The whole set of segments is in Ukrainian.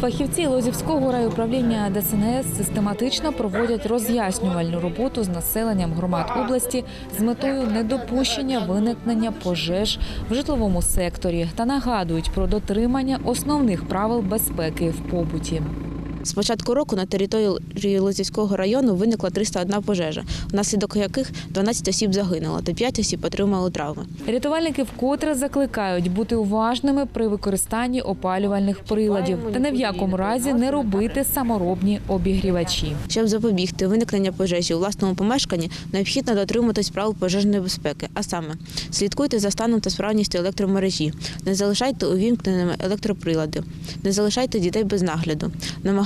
Фахівці Лозівського райуправління ДСНС систематично проводять роз'яснювальну роботу з населенням громад області з метою недопущення виникнення пожеж в житловому секторі та нагадують про дотримання основних правил безпеки в побуті. З початку року на території Лозівського району виникла 301 пожежа, внаслідок яких 12 осіб загинуло та 5 осіб отримали травми. Рятувальники вкотре закликають бути уважними при використанні опалювальних приладів та ні в якому разі не робити саморобні обігрівачі. Щоб запобігти виникнення пожежі у власному помешканні, необхідно дотримуватись правил пожежної безпеки, а саме слідкуйте за станом та справністю електромережі, не залишайте увімкненими електроприлади, не залишайте дітей без нагляду,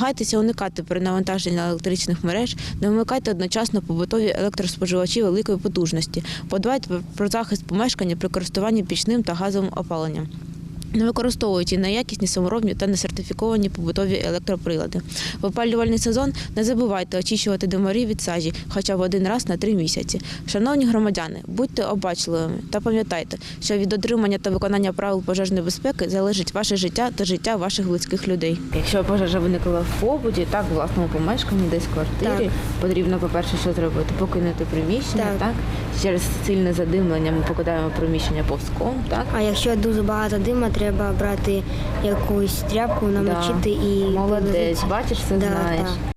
намагайтеся уникати перенавантаження електричних мереж, не вмикайте одночасно побутові електроспоживачі великої потужності, подбайте про захист помешкання при користуванні пічним та газовим опаленням. Не використовуючи неякісні саморобні та несертифіковані побутові електроприлади. В опалювальний сезон не забувайте очищувати димарі від сажі хоча б один раз на три місяці. Шановні громадяни, будьте обачливими та пам'ятайте, що від дотримання та виконання правил пожежної безпеки залежить ваше життя та життя ваших близьких людей. Якщо пожежа виникла в побуті, так в власному помешканні, десь в квартирі, потрібно, по-перше, що зробити? Покинути приміщення, Так. так? Через сильне задимлення ми покидаємо приміщення повзком, так? А якщо дуже багато дима, треба брати якусь тряпку, намочити і Молодець, бачиш, все Да, знаєш. так.